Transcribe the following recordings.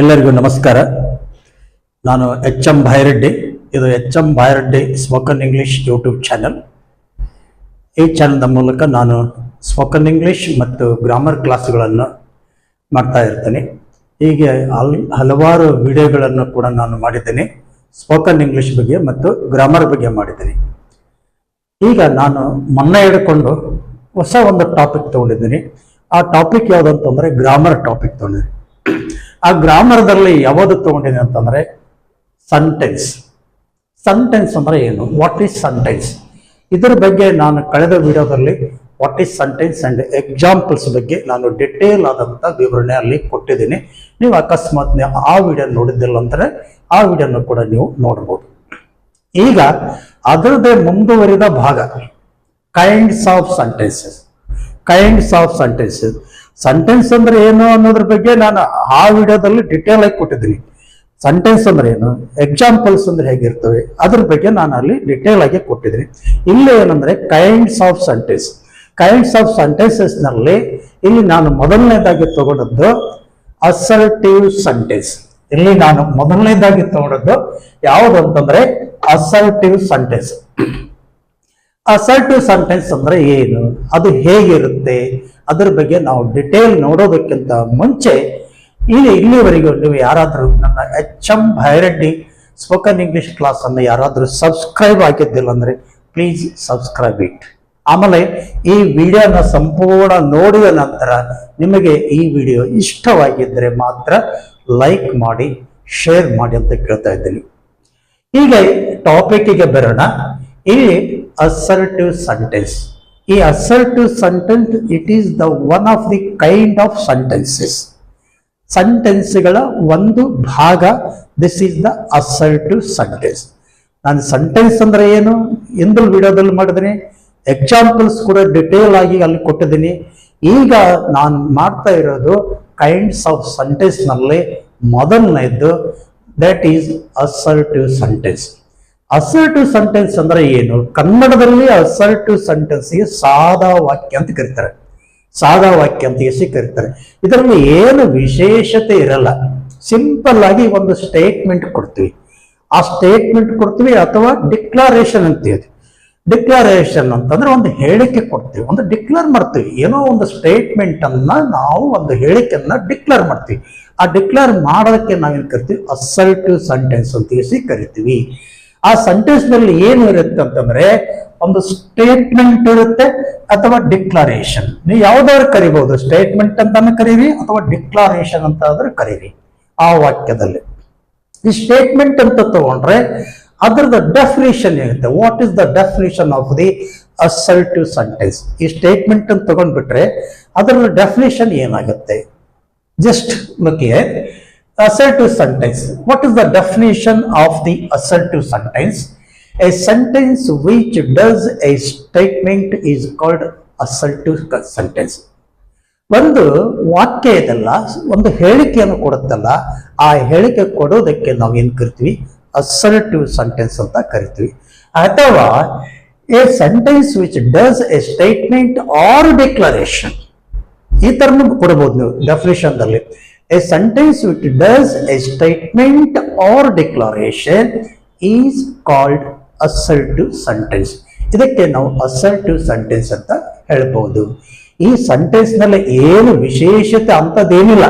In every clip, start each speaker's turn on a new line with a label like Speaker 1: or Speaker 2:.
Speaker 1: ಎಲ್ಲರಿಗೂ ನಮಸ್ಕಾರ. ನಾನು ಎಚ್ ಎಂ ಭಾಯರೆಡ್ಡಿ ಇದು H M Bhayareddy spoken English YouTube channel ಈ ಚಾನಲ್ನ ಮೂಲಕ ನಾನು ಸ್ಪೋಕನ್ ಇಂಗ್ಲಿಷ್ ಮತ್ತು ಗ್ರಾಮರ್ ಕ್ಲಾಸ್ಗಳನ್ನು ಮಾಡ್ತಾ ಇರ್ತೇನೆ. ಹೀಗೆ ಹಲ್, ಹಲವಾರು ವಿಡಿಯೋಗಳನ್ನು ಕೂಡ ನಾನು ಮಾಡಿದ್ದೇನೆ. ಸ್ಪೋಕನ್ ಇಂಗ್ಲಿಷ್ ಬಗ್ಗೆ ಮತ್ತು ಗ್ರಾಮರ್ ಬಗ್ಗೆ ಮಾಡಿದ್ದೀನಿ. ಈಗ ನಾನು ಮೊನ್ನೆ ಹಿಡ್ಕೊಂಡು ಹೊಸ ಒಂದು ಟಾಪಿಕ್ ತಗೊಂಡಿದ್ದೀನಿ. ಆ ಟಾಪಿಕ್ ಯಾವುದು ಅಂತಂದರೆ ಗ್ರಾಮರ್ ಟಾಪಿಕ್ ತಗೊಂಡಿದ್ದೀನಿ. ಆ ಗ್ರಾಮರ್ದಲ್ಲಿ ಯಾವುದು ತಗೊಂಡಿದೆ ಅಂತಂದ್ರೆ ಸೆಂಟೆನ್ಸ್ ಸೆಂಟೆನ್ಸ್ ಅಂದ್ರೆ ಏನು? ವಾಟ್ ಈಸ್ ಸೆಂಟೆನ್ಸ್ ಇದರ ಬಗ್ಗೆ ನಾನು ಕಳೆದ ವಿಡಿಯೋದಲ್ಲಿ what is sentence and examples ಬಗ್ಗೆ ನಾನು ಡಿಟೇಲ್ ಆದಂಥ ವಿವರಣೆ ಅಲ್ಲಿ ಕೊಟ್ಟಿದ್ದೀನಿ. ನೀವು ಅಕಸ್ಮಾತ್ ಆ ವಿಡಿಯೋ ನೋಡಿದ್ದಿಲ್ಲ ಅಂದರೆ ಆ ವಿಡಿಯೋನು ಕೂಡ ನೀವು ನೋಡ್ಬೋದು. ಈಗ ಅದರದೇ ಮುಂದುವರಿದ ಭಾಗ. Kinds of sentences kinds of sentences sentence ಅಂದ್ರೆ ಏನು ಅನ್ನೋದ್ರ ಬಗ್ಗೆ ನಾನು ಆ ವಿಡಿಯೋದಲ್ಲಿ ಡಿಟೇಲ್ ಆಗಿ ಕೊಟ್ಟಿದ್ದೀನಿ. ಸೆಂಟೆನ್ಸ್ ಅಂದ್ರೆ ಏನು ಎಕ್ಸಾಂಪಲ್ಸ್ ಅಂದ್ರೆ ಹೇಗಿರ್ತವೆ, ಅದ್ರ ಬಗ್ಗೆ ನಾನು ಅಲ್ಲಿ ಡಿಟೇಲ್ ಆಗಿ ಕೊಟ್ಟಿದ್ದೀನಿ. ಇಲ್ಲಿ ಏನಂದ್ರೆ kinds of sentence kinds of ಸೆಂಟೆನ್ಸಸ್ನಲ್ಲಿ ಇಲ್ಲಿ ನಾನು ಮೊದಲನೇದಾಗಿ ತಗೊಂಡದ್ದು ಅಸರ್ಟಿವ್ ಸೆಂಟೆನ್ಸ್ ಇಲ್ಲಿ ನಾನು ಮೊದಲನೇದಾಗಿ ತಗೊಂಡದ್ದು ಯಾವುದು ಅಂತಂದ್ರೆ ಅಸರ್ಟಿವ್ ಸೆಂಟೆನ್ಸ್ ಅಸರ್ಟಿವ್ ಸೆಂಟೆನ್ಸ್ ಅಂದ್ರೆ ಏನು? ಅದು ಹೇಗಿರುತ್ತೆ? ಅದ್ರ ಬಗ್ಗೆ ನಾವು ಡಿಟೇಲ್ ನೋಡೋದಕ್ಕಿಂತ ಮುಂಚೆ ಇಲ್ಲಿ ಇಲ್ಲಿವರೆಗೂ ನೀವು ಯಾರಾದರೂ ನನ್ನ H M Byreddy spoken English class ಅನ್ನು ಯಾರಾದರೂ ಸಬ್ಸ್ಕ್ರೈಬ್ ಆಗಿದ್ದಿಲ್ಲ ಅಂದರೆ ಪ್ಲೀಸ್ ಸಬ್ಸ್ಕ್ರೈಬ್ ಇಟ್ ಆಮೇಲೆ ಈ ವಿಡಿಯೋನ ಸಂಪೂರ್ಣ ನೋಡಿದ ನಂತರ ನಿಮಗೆ ಈ ವಿಡಿಯೋ ಇಷ್ಟವಾಗಿದ್ದರೆ ಮಾತ್ರ ಲೈಕ್ ಮಾಡಿ ಶೇರ್ ಮಾಡಿ ಅಂತ ಕೇಳ್ತಾ ಇದ್ದೀನಿ. ಹೀಗೆ ಟಾಪಿಕ್ಗೆ ಬರೋಣ. ಇಲ್ಲಿ ಅಸರ್ಟಿವ್ sentence. ಈ assertive sentence it is the one of the kind of sentences. ಸೆಂಟೆನ್ಸ್ಗಳ ಒಂದು ಭಾಗ this is the assertive sentence ನಾನು ಸೆಂಟೆನ್ಸ್ ಅಂದ್ರೆ ಏನು? ಎಂದು ವಿಡಿಯೋದಲ್ಲಿ ಮಾಡಿದ್ದೀನಿ. ಎಕ್ಸಾಂಪಲ್ಸ್ ಕೂಡ ಡಿಟೇಲ್ ಆಗಿ ಅಲ್ಲಿ ಕೊಟ್ಟಿದ್ದೀನಿ. ಈಗ ನಾನು ಮಾಡ್ತಾ ಇರೋದು ಕೈಂಡ್ಸ್ ಆಫ್ ಸೆಂಟೆನ್ಸ್ ಮೊದಲನೇದ್ದು ಮೊದಲನೇದು that is assertive sentence assertive sentence ಅಂದ್ರೆ ಏನು? ಕನ್ನಡದಲ್ಲಿ ಅಸರ್ಟಿವ್ ಸೆಂಟೆನ್ಸ್ಗೆ ಸಾದಾ ವಾಕ್ಯ ಅಂತ ಕರೀತಾರೆ. ಸಾದಾ ವಾಕ್ಯ ಅಂತ ಎಸಿ ಕರೀತಾರೆ. ಇದರಲ್ಲಿ ಏನು ವಿಶೇಷತೆ ಇರಲ್ಲ. ಸಿಂಪಲ್ ಆಗಿ ಒಂದು ಸ್ಟೇಟ್ಮೆಂಟ್ ಕೊಡ್ತೀವಿ. ಆ ಸ್ಟೇಟ್ಮೆಂಟ್ ಕೊಡ್ತೀವಿ ಅಥವಾ ಡಿಕ್ಲಾರೇಷನ್ ಅಂತೀವಿ ಡಿಕ್ಲಾರೇಷನ್ ಅಂತಂದ್ರೆ ಒಂದು ಹೇಳಿಕೆ ಕೊಡ್ತೀವಿ. ಒಂದು ಡಿಕ್ಲೇರ್ ಮಾಡ್ತೀವಿ. ಏನೋ ಒಂದು ಸ್ಟೇಟ್ಮೆಂಟ್ ಅನ್ನ ನಾವು ಒಂದು ಹೇಳಿಕೆಯನ್ನ ಡಿಕ್ಲೇರ್ ಮಾಡ್ತೀವಿ. ಆ ಡಿಕ್ಲೇರ್ ಮಾಡೋದಕ್ಕೆ ನಾವೇನು ಕರಿತೀವಿ? ಅಸಲ್ಟಿವ್ ಸೆಂಟೆನ್ಸ್ ಅಂತ ಹೇಳಿ ಕರಿತೀವಿ. ಆ ಸೆಂಟೆನ್ಸ್ನಲ್ಲಿ ಏನು ಇರುತ್ತೆ ಅಂತಂದ್ರೆ ಒಂದು ಸ್ಟೇಟ್ಮೆಂಟ್ ಇರುತ್ತೆ ಅಥವಾ ಡಿಕ್ಲರೇಷನ್ ನೀವು ಯಾವ್ದಾದ್ರು ಕರಿಬಹುದು ಸ್ಟೇಟ್ಮೆಂಟ್ ಅಂತಾನು ಕರೀರಿ ಅಥವಾ ಡಿಕ್ಲರೇಷನ್ ಅಂತ ಆದ್ರೆ ಕರೀರಿ ಆ ವಾಕ್ಯದಲ್ಲಿ. ಈ ಸ್ಟೇಟ್ಮೆಂಟ್ ಅಂತ ತಗೊಂಡ್ರೆ ಅದರದ ಡೆಫಿನೇಷನ್ ಇರುತ್ತೆ. What is the definition of the assertive sentence ಈ ಸ್ಟೇಟ್ಮೆಂಟ್ ಅಂತ ತಗೊಂಡ್ಬಿಟ್ರೆ ಅದರ ಡೆಫಿನೇಷನ್ ಏನಾಗುತ್ತೆ? Just here assertive sentence what is the definition of the assertive sentence a sentence which does a statement is called assertive sentence ಒಂದು ವಾಕ್ಯ ಇದೆಲ್ಲ ಒಂದು ಹೇಳಿಕೆಯನ್ನು ಕೊಡುತ್ತಲ್ಲ ಆ ಹೇಳಿಕೆ ಕೊಡೋದಕ್ಕೆ ನಾವು ಏನ್ ಕರಿತೀವಿ ಅಸರ್ಟಿವ್ ಸೆಂಟೆನ್ಸ್ ಅಂತ ಕರಿತೀವಿ ಅಥವಾ a sentence which does a statement or declaration ಈ ಥರನೂ ಕೊಡಬಹುದು ನೀವು ಡೆಫಿನೇಷನ್ ದಲ್ಲಿ a which does does a statement or is called assertive sentence. ಇದಕ್ಕೆ ನಾವು ಅಸರ್ಟಿವ್ ಸೆಂಟೆನ್ಸ್ ಅಂತ ಹೇಳ್ಬಹುದು ಈ ಸೆಂಟೆನ್ಸ್ನಲ್ಲಿ ಏನು ವಿಶೇಷತೆ ಅಂತದೇನಿಲ್ಲ.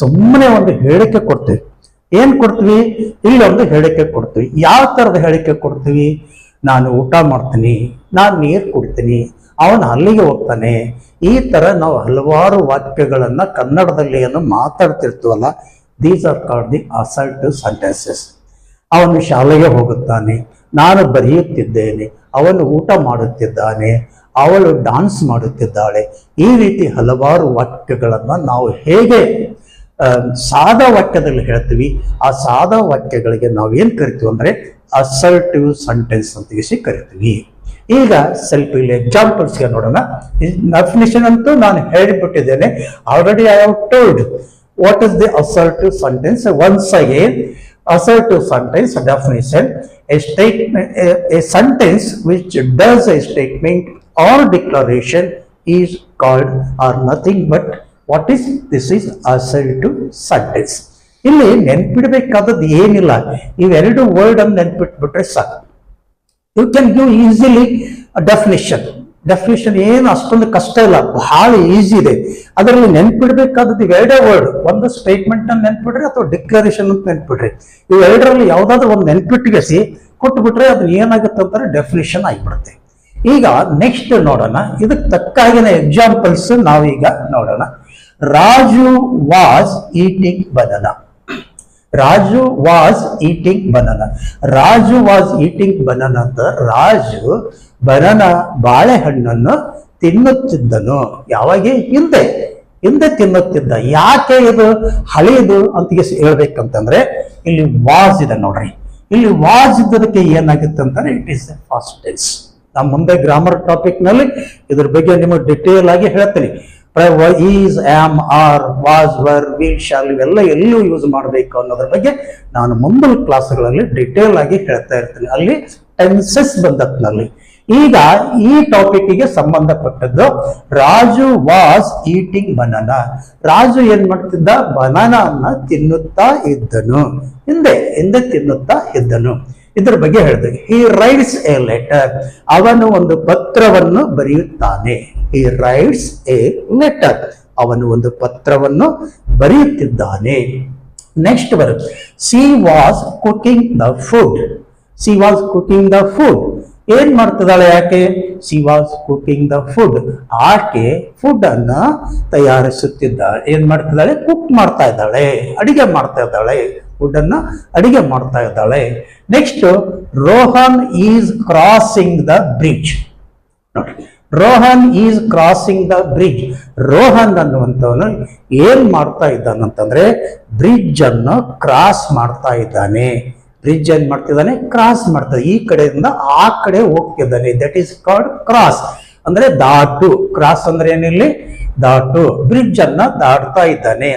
Speaker 1: ಸುಮ್ಮನೆ ಒಂದು ಹೇಳಿಕೆ ಕೊಡ್ತೀವಿ. ಏನ್ ಕೊಡ್ತೀವಿ? ಇಲ್ಲಿ ಒಂದು ಹೇಳಿಕೆ ಕೊಡ್ತೀವಿ. ಯಾವ ತರದ ಹೇಳಿಕೆ ಕೊಡ್ತೀವಿ? ನಾನು ಊಟ ಮಾಡ್ತೀನಿ. ನಾನು ನೀರು ಕುಡ್ತೀನಿ. ಅವನು ಅಲ್ಲಿಗೆ ಹೋಗ್ತಾನೆ. ಈ ಥರ ನಾವು ಹಲವಾರು ವಾಕ್ಯಗಳನ್ನು ಕನ್ನಡದಲ್ಲಿ ಏನು ಮಾತಾಡ್ತಿರ್ತೀವಲ್ಲ these are called the assertive sentences ಅವನು ಶಾಲೆಗೆ ಹೋಗುತ್ತಾನೆ. ನಾನು ಬರೆಯುತ್ತಿದ್ದೇನೆ, ಅವನು ಊಟ ಮಾಡುತ್ತಿದ್ದಾನೆ, ಅವಳು ಡಾನ್ಸ್ ಮಾಡುತ್ತಿದ್ದಾಳೆ. ಈ ರೀತಿ ಹಲವಾರು ವಾಕ್ಯಗಳನ್ನು ನಾವು ಹೇಗೆ ಸಾದ ವಾಕ್ಯದಲ್ಲಿ ಹೇಳ್ತೀವಿ. ಆ ಸಾದಾ ವಾಕ್ಯಗಳಿಗೆ ನಾವು ಏನು ಕರಿತೀವಿ ಅಂದ್ರೆ ಅಸರ್ಟಿವ್ ಸೆಂಟೆನ್ಸ್ ಅಂತ ಕರಿತೀವಿ. ಈಗ ಸ್ವಲ್ಪ ಇಲ್ಲಿ ಎಕ್ಸಾಂಪಲ್ಸ್ಗೆ ನೋಡೋಣ. ಡೆಫಿನೇಷನ್ ಅಂತೂ ನಾನು ಹೇಳಿಬಿಟ್ಟಿದ್ದೇನೆ. Already I have told what is the assertive sentence once again assertive sentence definition a statement a sentence which does a statement or declaration is called or nothing but what is this is assertive sentence ಇಲ್ಲಿ ನೆನ್ಪಿಡಬೇಕಾದದ್ದು ಏನಿಲ್ಲ. ಇವೆರಡು word ಅನ್ನು ನೆನ್ಪಿಟ್ಬಿಟ್ರೆ ಸಾಕು. You can give easily definition definition ಏನು? ಅಷ್ಟೊಂದು ಕಷ್ಟ ಇಲ್ಲ. ಬಹಳ ಈಸಿ ಇದೆ. ಅದರಲ್ಲಿ ನೆನ್ಪಿಡ್ಬೇಕಾದದ್ದು ಇವೆರಡೇ ವರ್ಡ್ ಒಂದು ಸ್ಟೇಟ್ಮೆಂಟ್ ಅನ್ನು ನೆನ್ಪಿಡ್ರಿ, ಅಥವಾ ಡಿಕ್ಲರೇಷನ್ ಅಂತ ನೆನ್ಪಿಡ್ರಿ. ಇವೆರಡರಲ್ಲಿ ಯಾವ್ದಾದ್ರು ಒಂದು ನೆನ್ಪಿಟ್ಟಿಗೆಸಿ ಕೊಟ್ಬಿಟ್ರೆ ಅದನ್ನ ಏನಾಗುತ್ತೆ ಅಂತಾರೆ ಡೆಫಿನೇಷನ್ ಆಗಿಬಿಡುತ್ತೆ. ಈಗ ನೆಕ್ಸ್ಟ್ ನೋಡೋಣ. ಇದಕ್ಕೆ ತಕ್ಕಾಗಿನ ಎಕ್ಸಾಂಪಲ್ಸ್ ನಾವೀಗ ನೋಡೋಣ. Raju was eating banana Raju was eating banana. Raju was eating banana ಅಂತ ರಾಜು ಬನನ ಬಾಳೆಹಣ್ಣನ್ನು ತಿನ್ನುತ್ತಿದ್ದನು. ಯಾವಾಗ? ಹಿಂದೆ. ಹಿಂದೆ ತಿನ್ನುತ್ತಿದ್ದ. ಯಾಕೆ ಇದು ಹಳೆಯದು ಅಂತ ಹೇಳ್ಬೇಕಂತಂದ್ರೆ, ಇಲ್ಲಿ ವಾಸ್ ಇದೆ ನೋಡ್ರಿ. ಇಲ್ಲಿ ವಾಸ್ ಇದ್ದದಕ್ಕೆ ಏನಾಗುತ್ತೆ ಅಂತಂದ್ರೆ ಇಟ್ ಈಸ್ ಫಾಸ್ಟ್ ಟೆನ್ಸ್ ನಮ್ಮ ಮುಂದೆ ಗ್ರಾಮರ್ ಟಾಪಿಕ್ನಲ್ಲಿ ಇದ್ರ ಬಗ್ಗೆ ನಿಮಗೆ ಡಿಟೇಲ್ ಆಗಿ ಹೇಳ್ತೀನಿ. Is am are was were will shall ಇವೆಲ್ಲ ಎಲ್ಲೂ ಯೂಸ್ ಮಾಡಬೇಕು ಅನ್ನೋದ್ರ ಬಗ್ಗೆ ನಾನು ಮುಂದಿನ ಕ್ಲಾಸ್ಗಳಲ್ಲಿ ಡಿಟೇಲ್ ಆಗಿ ಹೇಳ್ತಾ ಇರ್ತೀನಿ. ಅಲ್ಲಿ ಟೆನ್ಸಸ್ ಬಂದತ್ನಲ್ಲಿ ಈಗ ಈ ಟಾಪಿಕ್ಗೆ ಸಂಬಂಧಪಟ್ಟದ್ದು Raju was eating banana Raju ಏನ್ ಮಾಡ್ತಿದ್ದ? ಬನಾನಾ ತಿನ್ನುತ್ತಾ ಇದ್ದನು. ಹಿಂದೆ ಹಿಂದೆ ತಿನ್ನುತ್ತಾ ಇದ್ದನು. ಇದ್ರ ಬಗ್ಗೆ ಹೇಳಿದೆ. ಹಿ ರೈಟ್ಸ್ ಎ ಲೆಟರ್ ಅವನು ಒಂದು ಪತ್ರವನ್ನು ಬರೆಯುತ್ತಾನೆ. ಹಿ ರೈಟ್ಸ್ ಎ ಲೆಟರ್ ಅವನು ಒಂದು ಪತ್ರವನ್ನು ಬರೆಯುತ್ತಿದ್ದಾನೆ. ನೆಕ್ಸ್ಟ್ ಬರುತ್ತೆ. She was cooking the food she was cooking the food ಏನ್ ಮಾಡ್ತಿದ್ದಾಳೆ ಯಾಕೆ she was cooking the food ಆಕೆ ಫುಡ್ ಅನ್ನ ತಯಾರಿಸುತ್ತಿದ್ದಾಳೆ. ಏನ್ ಮಾಡ್ತಿದ್ದಾಳೆ? ಕುಕ್ ಮಾಡ್ತಾ ಇದ್ದಾಳೆ. ಅಡಿಗೆ ಮಾಡ್ತಾ ಇದ್ದಾಳೆ. ಫುಡ್ ಅನ್ನ ಅಡಿಗೆ ಮಾಡ್ತಾ ಇದ್ದಾಳೆ. Next Rohan is crossing the bridge ನೋಡಿ Rohan is crossing the bridge Rohan ಅನ್ನುವಂಥವನು ಏನ್ ಮಾಡ್ತಾ ಇದ್ದಾನಂತಂದ್ರೆ ಬ್ರಿಡ್ಜ್ ಅನ್ನು ಕ್ರಾಸ್ ಮಾಡ್ತಾ ಇದ್ದಾನೆ. ಬ್ರಿಡ್ಜ್ ಏನ್ ಮಾಡ್ತಿದ್ದಾನೆ? ಕ್ರಾಸ್ ಮಾಡ್ತಾ ಈ ಕಡೆಯಿಂದ ಆ ಕಡೆ ಹೋಗ್ತಿದ್ದಾನೆ. ದಟ್ ಈಸ್ ಕಾಲ್ಡ್ ಕ್ರಾಸ್ ಅಂದ್ರೆ ದಾಟು. ಕ್ರಾಸ್ ಅಂದ್ರೆ ಏನಿಲ್ಲಿ? ದಾಟು. ಬ್ರಿಡ್ಜ್ ಅನ್ನ ದಾಟ್ತಾ ಇದ್ದಾನೆ.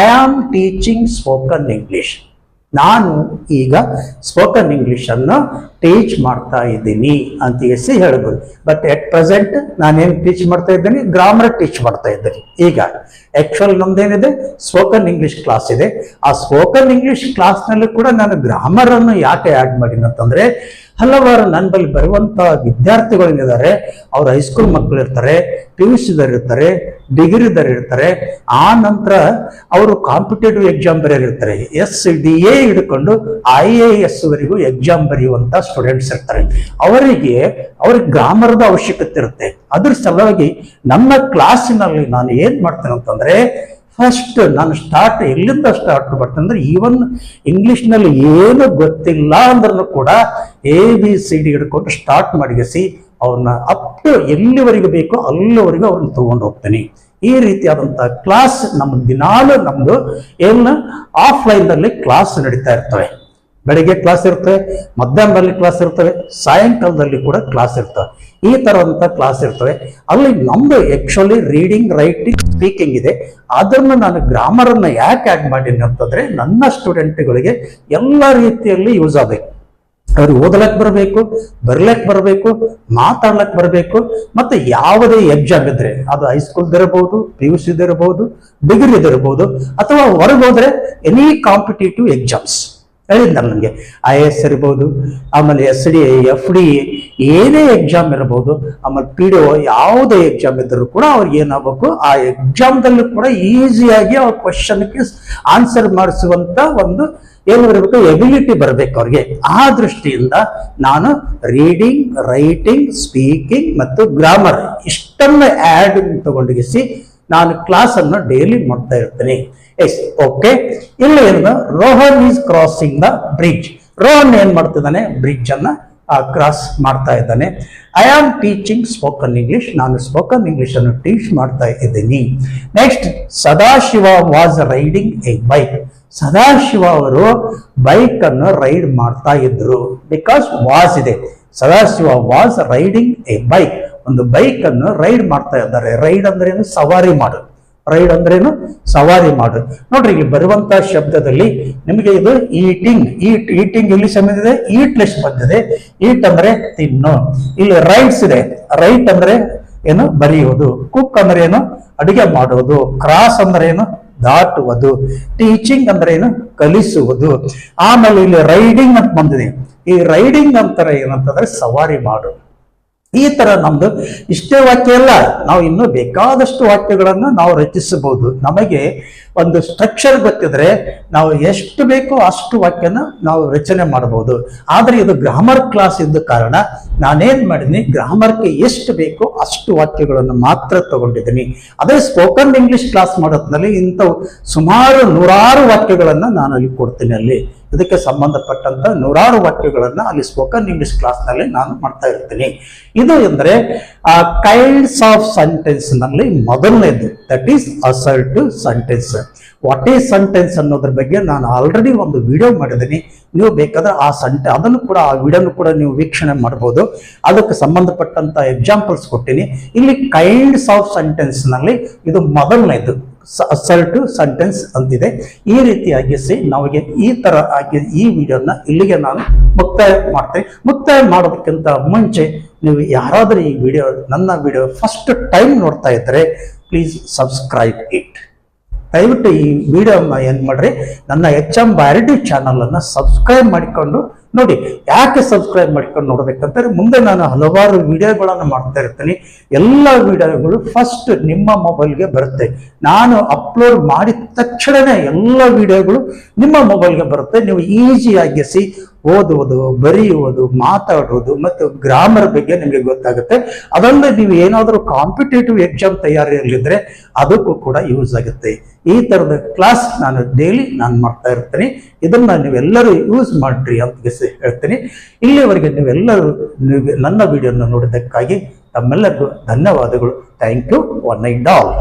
Speaker 1: I am teaching spoken English ನಾನು ಈಗ ಸ್ಪೋಕನ್ ಇಂಗ್ಲಿಷ್ ಅನ್ನು ಟೀಚ್ ಮಾಡ್ತಾ ಇದ್ದೀನಿ ಅಂತ ಎಸಿ ಹೇಳ್ಬೋದು ಬಟ್ ಎಟ್ ಪ್ರೆಸೆಂಟ್ ನಾನೇನು ಟೀಚ್ ಮಾಡ್ತಾ ಇದ್ದೀನಿ? ಗ್ರಾಮರ್ ಟೀಚ್ ಮಾಡ್ತಾ ಇದ್ದೀನಿ. ಈಗ ಆಕ್ಚುಲ್ ನಮ್ದೇನಿದೆ? ಸ್ಪೋಕನ್ ಇಂಗ್ಲಿಷ್ ಕ್ಲಾಸ್ ಇದೆ. ಆ ಸ್ಪೋಕನ್ ಇಂಗ್ಲಿಷ್ ಕ್ಲಾಸ್ನಲ್ಲೂ ಕೂಡ ನಾನು ಗ್ರಾಮರನ್ನು ಯಾಕೆ ಆ್ಯಡ್ ಮಾಡೀನಿ ಅಂತಂದ್ರೆ ಹಲವಾರು ನನ್ನ ಬಳಿ ಬರುವಂತ ವಿದ್ಯಾರ್ಥಿಗಳೇನಿದ್ದಾರೆ ಅವ್ರು ಹೈಸ್ಕೂಲ್ ಮಕ್ಕಳು ಇರ್ತಾರೆ ಪಿ ಯು ಸಿದವ್ರು ಇರ್ತಾರೆ ಡಿಗ್ರಿದವ್ರು ಇರ್ತಾರೆ ಆ ನಂತರ ಅವರು ಕಾಂಪಿಟೇಟಿವ್ ಎಕ್ಸಾಮ್ ಬರೆಯೋರಿರ್ತಾರೆ. ಎಸ್ ಡಿ ಎ ಹಿಡ್ಕೊಂಡು ಐ ಎ ಎಸ್ ವರೆಗೂ ಎಕ್ಸಾಮ್ ಬರೆಯುವಂತ ಸ್ಟೂಡೆಂಟ್ಸ್ ಇರ್ತಾರೆ. ಅವರಿಗೆ, ಅವ್ರಿಗೆ ಗ್ರಾಮರದ ಅವಶ್ಯಕತೆ ಇರುತ್ತೆ. ಅದ್ರ ಸಲುವಾಗಿ ನಮ್ಮ ಕ್ಲಾಸಿನಲ್ಲಿ ನಾನು ಏನ್ ಮಾಡ್ತೇನೆ ಅಂತಂದ್ರೆ ಫಸ್ಟ್, ನಾನು ಸ್ಟಾರ್ಟ್ ಎಲ್ಲಿಂದ ಸ್ಟಾರ್ಟ್ ಮಾಡ್ತೇನೆ ಅಂದ್ರೆ ಈವನ್ ಇಂಗ್ಲಿಷ್ನಲ್ಲಿ ಏನು ಗೊತ್ತಿಲ್ಲ ಅಂದ್ರೂ ಕೂಡ ಎ ಬಿ ಸಿ ಡಿ ಹಿಡ್ಕೊಂಡು ಸ್ಟಾರ್ಟ್ ಮಾಡಿಸಿ ಅವ್ರನ್ನ ಅಪ್ ಟು ಎಲ್ಲಿವರೆಗೂ ಬೇಕೋ ಅಲ್ಲಿವರೆಗೂ ಅವ್ರನ್ನ ತಗೊಂಡು ಹೋಗ್ತೇನೆ. ಈ ರೀತಿಯಾದಂಥ ಕ್ಲಾಸ್ ನಮ್ಮ ದಿನಾಲು ನಮ್ಮದು ಏನು ಆಫ್ಲೈನ್ನಲ್ಲಿ ಕ್ಲಾಸ್ ನಡೀತಾ ಇರ್ತವೆ. ಬೆಳಿಗ್ಗೆ ಕ್ಲಾಸ್ ಇರ್ತವೆ ಮಧ್ಯಾಹ್ನದಲ್ಲಿ ಕ್ಲಾಸ್ ಇರ್ತವೆ ಸಾಯಂಕಾಲದಲ್ಲಿ ಕೂಡ ಕ್ಲಾಸ್ ಇರ್ತವೆ ಈ ಥರದಂಥ ಕ್ಲಾಸ್ ಇರ್ತವೆ ಅಲ್ಲಿ ನಮ್ದು ಆಕ್ಚುಲಿ ರೀಡಿಂಗ್ ರೈಟಿಂಗ್ ಸ್ಪೀಕಿಂಗ್ ಇದೆ. ಅದನ್ನು ನಾನು ಗ್ರಾಮರ್ ಅನ್ನ ಯಾಕೆ ಆಡ್ ಮಾಡೀನಿ ಅಂತಂದ್ರೆ, ನನ್ನ ಸ್ಟೂಡೆಂಟ್ಗಳಿಗೆ ಎಲ್ಲ ರೀತಿಯಲ್ಲಿ ಯೂಸ್ ಆಗಬೇಕು. ಅವ್ರಿಗೆ ಓದಲಕ್ಕೆ ಬರಬೇಕು, ಬರ್ಲಕ್ ಬರಬೇಕು, ಮಾತಾಡ್ಲಕ್ ಬರಬೇಕು, ಮತ್ತು ಯಾವುದೇ ಎಕ್ಸಾಮ್ ಇದ್ರೆ, ಅದು ಹೈಸ್ಕೂಲ್ ಇರಬಹುದು ಪಿ ಯು ಸಿ ಇರಬಹುದು ಡಿಗ್ರಿ ಇರಬಹುದು ಅಥವಾ ಹೊರಗೆ ಹೋದ್ರೆ ಎನಿ ಕಾಂಪಿಟೇಟಿವ್ ಎಕ್ಸಾಮ್ಸ್ ಹೇಳಿದ್ನಲ್ಲ ನನಗೆ ಐ ಎ ಎಸ್ ಇರ್ಬೋದು, ಆಮೇಲೆ ಎಸ್ ಡಿ ಎಫ್ ಡಿ ಏನೇ ಎಕ್ಸಾಮ್ ಇರ್ಬೋದು, ಆಮೇಲೆ ಪಿ ಡಿ ಒ ಯಾವುದೇ ಎಕ್ಸಾಮ್ ಇದ್ದರೂ ಕೂಡ ಅವ್ರಿಗೆ ಏನಾಗಬೇಕು, ಆ ಎಕ್ಸಾಮ್ದಲ್ಲೂ ಕೂಡ ಈಸಿಯಾಗಿ ಅವ್ರ ಕ್ವಶನ್ಗೆ ಆನ್ಸರ್ ಮಾಡಿಸುವಂಥ ಒಂದು ಏನು ಬರಬೇಕು ಎಬಿಲಿಟಿ ಬರಬೇಕು ಅವ್ರಿಗೆ. ಆ ದೃಷ್ಟಿಯಿಂದ ನಾನು ರೀಡಿಂಗ್ ರೈಟಿಂಗ್ ಸ್ಪೀಕಿಂಗ್ ಮತ್ತು ಗ್ರಾಮರ್ ಇಷ್ಟನ್ನು ಆ್ಯಡ್ ತಗೊಂಡಿಗಿಸಿ ನಾನು ಕ್ಲಾಸ್ ಅನ್ನು ಡೈಲಿ ಮಾಡ್ತಾ ಇರ್ತೀನಿ. Yes, okay. ಇಲ್ಲಿ Rohan is crossing the bridge Rohan ಏನ್ ಮಾಡ್ತಿದ್ದಾನೆ? ಬ್ರಿಡ್ಜ್ ಅನ್ನ ಕ್ರಾಸ್ ಮಾಡ್ತಾ ಇದ್ದಾನೆ. I am teaching spoken English ನಾನು ಸ್ಪೋಕನ್ ಇಂಗ್ಲಿಷ್ ಅನ್ನು ಟೀಚ್ ಮಾಡ್ತಾ ಇದ್ದೀನಿ. Next Sadashiva was riding a bike Sadashiva ಅವರು ಬೈಕ್ ಅನ್ನು ರೈಡ್ ಮಾಡ್ತಾ ಇದ್ರು. ಬಿಕಾಸ್ ವಾಸ್ ಇದೆ. Sadashiva was riding a bike ಒಂದು ಬೈಕ್ ಅನ್ನು ರೈಡ್ ಮಾಡ್ತಾ ಇದ್ದಾರೆ. ರೈಡ್ ಅಂದ್ರೇನು ಸವಾರಿ ಮಾಡು. ರೈಡ್ ಅಂದ್ರೇನು ಸವಾರಿ ಮಾಡು. ನೋಡ್ರಿ, ಇಲ್ಲಿ ಬರುವಂತ ಶಬ್ದದಲ್ಲಿ ನಿಮಗೆ ಇದು ಈಟಿಂಗ್ ಈಟ್ ಈಟಿಂಗ್ ಇಲ್ಲಿ ಸಂಬಂಧಿಸಿದೆ? ಈಟ್ಲೆಸ್ ಬಂದಿದೆ ಈಟ್ ಅಂದ್ರೆ ತಿನ್ನು. ಇಲ್ಲಿ ರೈಟ್ಸ್ ಇದೆ. ರೈಟ್ ಅಂದ್ರೆ ಏನು? ಬರೆಯುವುದು. ಕುಕ್ ಅಂದ್ರೆ ಏನು? ಅಡುಗೆ ಮಾಡುವುದು. ಕ್ರಾಸ್ ಅಂದ್ರೆ ಏನು? ದಾಟುವುದು. ಟೀಚಿಂಗ್ ಅಂದ್ರೆ ಏನು? ಕಲಿಸುವುದು. ಆಮೇಲೆ ಇಲ್ಲಿ ರೈಡಿಂಗ್ ಅಂತ ಬಂದಿದೆ. ಈ ರೈಡಿಂಗ್ ಅಂತಾರೆ ಏನಂತಂದ್ರೆ ಸವಾರಿ ಮಾಡು. ಈ ತರ ನಮ್ದು ಇಷ್ಟೇ ವಾಕ್ಯ ಅಲ್ಲ. ನಾವು ಇನ್ನೂ ಬೇಕಾದಷ್ಟು ವಾಕ್ಯಗಳನ್ನು ನಾವು ರಚಿಸಬಹುದು. ನಮಗೆ ಒಂದು ಸ್ಟ್ರಕ್ಚರ್ ಗೊತ್ತಿದ್ರೆ ನಾವು ಎಷ್ಟು ಬೇಕೋ ಅಷ್ಟು ವಾಕ್ಯನ ನಾವು ರಚನೆ ಮಾಡಬಹುದು. ಆದ್ರೆ ಇದು ಗ್ರಾಮರ್ ಕ್ಲಾಸ್ ಇದ್ದ ಕಾರಣ ನಾನೇನ್ ಮಾಡಿದ್ದೀನಿ ಗ್ರಾಮರ್ಗೆ ಎಷ್ಟು ಬೇಕೋ ಅಷ್ಟು ವಾಕ್ಯಗಳನ್ನು ಮಾತ್ರ ತಗೊಂಡಿದ್ದೀನಿ. ಅದೇ ಸ್ಪೋಕನ್ ಇಂಗ್ಲಿಷ್ ಕ್ಲಾಸ್ ಮಾಡೋದ್ನಲ್ಲಿ ಇಂಥವು ಸುಮಾರು ನೂರಾರು ವಾಕ್ಯಗಳನ್ನು ನಾನು ಅಲ್ಲಿ ಕೊಡ್ತೀನಿ ಅಲ್ಲಿ. ಇದಕ್ಕೆ ಸಂಬಂಧಪಟ್ಟಂತ ನೂರಾರು ವಾಕ್ಯಗಳನ್ನ ಅಲ್ಲಿ ಸ್ಪೋಕನ್ ಇಂಗ್ಲಿಷ್ ಕ್ಲಾಸ್ನಲ್ಲಿ ನಾನು ಮಾಡ್ತಾ ಇರ್ತೀನಿ. ಇದು ಎಂದ್ರೆ, ಆ ಕೈಂಡ್ಸ್ ಆಫ್ ಸೆಂಟೆನ್ಸ್ನಲ್ಲಿ ಮೊದಲನೇದು that is assertive sentence what is sentence ಅನ್ನೋದ್ರ ಬಗ್ಗೆ ನಾನು ಆಲ್ರೆಡಿ ಒಂದು ವಿಡಿಯೋ ಮಾಡಿದ್ದೀನಿ. ನೀವು ಬೇಕಾದ್ರೆ ಆ ಸಂಟೆ ಅದನ್ನು ಕೂಡ, ಆ ವಿಡಿಯೋನು ಕೂಡ ನೀವು ವೀಕ್ಷಣೆ ಮಾಡ್ಬೋದು. ಅದಕ್ಕೆ ಸಂಬಂಧಪಟ್ಟಂತ ಎಕ್ಸಾಂಪಲ್ಸ್ ಕೊಟ್ಟಿನಿ ಇಲ್ಲಿ ಕೈಂಡ್ಸ್ ಆಫ್ ಸೆಂಟೆನ್ಸ್ನಲ್ಲಿ ಇದು ಮೊದಲನೇದು. ಅಸರ್ಟಿವ್ ಸೆಂಟೆನ್ಸ್ ಅಂತಿದೆ. ಈ ರೀತಿಯಾಗಿ ಸಿ ನಮಗೆ ಈ ತರ ಆಗಿ ಈ ವಿಡಿಯೋನ ಇಲ್ಲಿಗೆ ನಾನು ಮುಕ್ತಾಯ ಮಾಡ್ತೇನೆ. ಮುಕ್ತಾಯ ಮಾಡೋದಕ್ಕಿಂತ ಮುಂಚೆ ನೀವು ಯಾರಾದರೂ ಈ ವಿಡಿಯೋ, ನನ್ನ ವಿಡಿಯೋ ಫಸ್ಟ್ ಟೈಮ್ ನೋಡ್ತಾ ಇದ್ದರೆ ಪ್ಲೀಸ್ ಸಬ್ಸ್ಕ್ರೈಬ್ ಇಟ್ ದಯವಿಟ್ಟು ಈ ವಿಡಿಯೋನ ಏನ್ ಮಾಡ್ರಿ, ನನ್ನ ಎಚ್ ಎಂ ಬ್ಯಾರಿಟಿ ಚಾನಲ್ ಅನ್ನ ಸಬ್ಸ್ಕ್ರೈಬ್ ಮಾಡಿಕೊಂಡು ನೋಡಿ, ಯಾಕೆ ಸಬ್ಸ್ಕ್ರೈಬ್ ಮಾಡ್ಕೊಂಡು ನೋಡ್ಬೇಕಂತಾರೆ ಮುಂದೆ ನಾನು ಹಲವಾರು ವಿಡಿಯೋಗಳನ್ನು ಮಾಡ್ತಾ ಇರ್ತೀನಿ. ಎಲ್ಲ ವಿಡಿಯೋಗಳು ಫಸ್ಟ್ ನಿಮ್ಮ ಮೊಬೈಲ್ಗೆ ಬರುತ್ತೆ. ನಾನು ಅಪ್ಲೋಡ್ ಮಾಡಿದ ತಕ್ಷಣವೇ ಎಲ್ಲ ವಿಡಿಯೋಗಳು ನಿಮ್ಮ ಮೊಬೈಲ್ಗೆ ಬರುತ್ತೆ. ನೀವು ಈಸಿಯಾಗಿ ಸಿ ಓದುವುದು, ಬರೆಯುವುದು, ಮಾತಾಡುವುದು ಮತ್ತು ಗ್ರಾಮರ್ ಬಗ್ಗೆ ನಿಮಗೆ ಗೊತ್ತಾಗುತ್ತೆ. ಅದಲ್ಲದೆ ನೀವು ಏನಾದರೂ ಕಾಂಪಿಟೇಟಿವ್ ಎಕ್ಸಾಮ್ ತಯಾರಿಯಲ್ಲಿದ್ರೆ ಅದಕ್ಕೂ ಕೂಡ ಯೂಸ್ ಆಗುತ್ತೆ. ಈ ಥರದ ಕ್ಲಾಸ್ ನಾನು ಡೈಲಿ ನಾನು ಮಾಡ್ತಾ ಇರ್ತೀನಿ. ಇದನ್ನು ನೀವೆಲ್ಲರೂ ಯೂಸ್ ಮಾಡ್ರಿ ಅಂತ ಹೇಳ್ತೀನಿ. ಇಲ್ಲಿಯವರೆಗೆ ನೀವೆಲ್ಲರೂ ನೀವು ನನ್ನ ವಿಡಿಯೋನ ನೋಡಿದ್ದಕ್ಕಾಗಿ ತಮ್ಮೆಲ್ಲರಿಗೂ ಧನ್ಯವಾದಗಳು. Thank you one night all